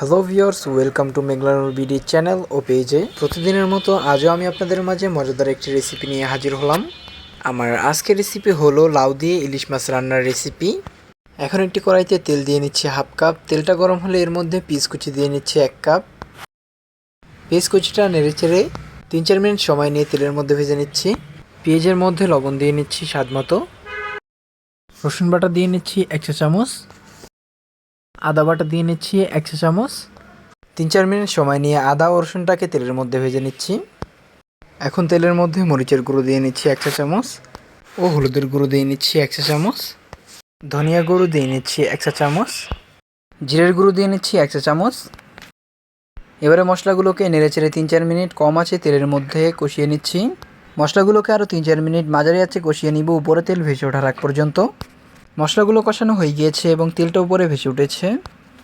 Hello viewers welcome to Meghlanur BD channel ও পেজে প্রতিদিনের মতো আজও আমি আপনাদের মাঝে মজাদার একটি রেসিপি নিয়ে হাজির হলাম। আমার আজকের রেসিপি হলো লাউ দিয়ে ইলিশ মাছ রান্নার রেসিপি এখন একটি কড়াইতে তেল দিয়ে নিচ্ছি হাফ কাপ। তেলটা গরম হলে এর মধ্যে কুচি দিয়ে নিচ্ছি এক কাপ। কুচিটা নেড়ে চেড়ে তিন চার মিনিট সময় নিয়ে তেলের মধ্যে ভেজে নিচ্ছি। পেঁয়াজের মধ্যে লবণ দিয়ে নিচ্ছি স্বাদ মতো। রসুন বাটা দিয়ে নিচ্ছি এক চামচ। আদা বাটা দিয়ে নিচ্ছি একশো চামচ। তিন চার মিনিট সময় নিয়ে আদা ও রসুনটাকে তেলের মধ্যে ভেজে নিচ্ছি। এখন তেলের মধ্যে মরিচের গুঁড়ো দিয়ে নিচ্ছি, এক চা চামচ। ও হলুদের গুঁড়ো দিয়ে নিচ্ছি, এক চা চামচ। ধনিয়া গুঁড়ো দিয়ে নিচ্ছি, এক চা চামচ। জিরের গুঁড়ো দিয়ে নিচ্ছি, এক চা চামচ। এবারে মশলাগুলোকে নেড়ে চেড়ে তিন চার মিনিট কম আছে তেলের মধ্যে কষিয়ে নিচ্ছি। মশলাগুলোকে আরও তিন চার মিনিট মাঝারি আছে কষিয়ে নিব, উপরে তেল ভেসে ওঠার আগ পর্যন্ত। মশলাগুলো কষানো হয়ে গিয়েছে এবং তেলটা উপরে ভেসে উঠেছে।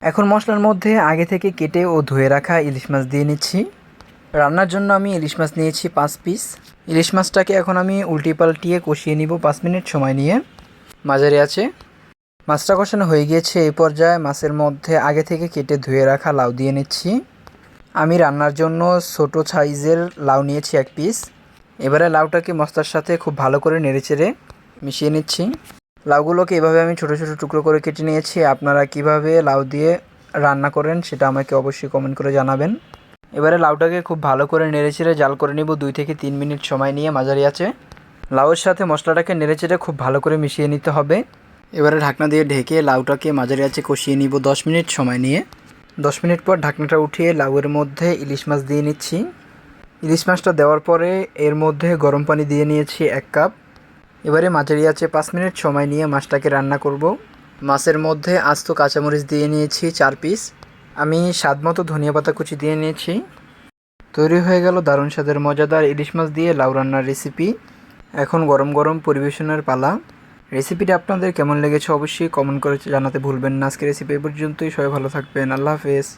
এখন মশলার মধ্যে আগে থেকে কেটে ও ধুয়ে রাখা ইলিশ মাছ দিয়ে নিচ্ছি। রান্নার জন্য আমি ইলিশ মাছ নিয়েছি পাঁচ পিস। ইলিশ মাছটাকে এখন আমি উল্টি পাল্টিয়ে কষিয়ে নিব পাঁচ মিনিট সময় নিয়ে। মাঝারি আছে। মাছটা কষানো হয়ে গিয়েছে এই পর্যায়ে মাছের মধ্যে আগে থেকে কেটে ধুয়ে রাখা লাউ দিয়ে নিচ্ছি। আমি রান্নার জন্য ছোটো সাইজের লাউ নিয়েছি এক পিস। এবারে লাউটাকে মশলার সাথে খুব ভালো করে নেড়েচেড়ে মিশিয়ে নিচ্ছি। লাউগুলোকে এভাবে আমি ছোটো ছোটো টুকরো করে কেটে নিয়েছি। আপনারা কীভাবে লাউ দিয়ে রান্না করেন সেটা আমাকে অবশ্যই কমেন্ট করে জানাবেন। এবারে লাউটাকে খুব ভালো করে নেড়েচেড়ে জাল করে নিব। দুই থেকে তিন মিনিট সময় নিয়ে মাঝারি আছে। লাউয়ের সাথে মশলাটাকে নেড়েচেড়ে খুব ভালো করে মিশিয়ে নিতে হবে। এবারে ঢাকনা দিয়ে ঢেকে লাউটাকে মাঝারি আছে কষিয়ে নিব দশ মিনিট সময় নিয়ে। দশ মিনিট পর ঢাকনাটা উঠিয়ে লাউয়ের মধ্যে ইলিশ মাছ দিয়ে নিচ্ছি। ইলিশ মাছটা দেওয়ার পরে এর মধ্যে গরম পানি দিয়ে নিয়েছি এক কাপ। এবারে মাঝারি আছে পাঁচ মিনিট, সময় নিয়ে মাছটাকে রান্না করব। মাছের মধ্যে আস্ত কাঁচামরিচ দিয়ে নিয়েছি চার পিস। আমি স্বাদ মতো ধনিয়া পাতা কুচি দিয়ে নিয়েছি। তৈরি হয়ে গেল দারুণ স্বাদের মজাদার ইলিশ মাছ দিয়ে লাউ রান্নার রেসিপি এখন গরম গরম পরিবেশনের পালা। রেসিপিটা আপনাদের কেমন লেগেছে অবশ্যই কমেন্ট করে জানাতে ভুলবেন না। আজকে রেসিপি পর্যন্তই। সবাই ভালো থাকবেন। আল্লাহ হাফেজ।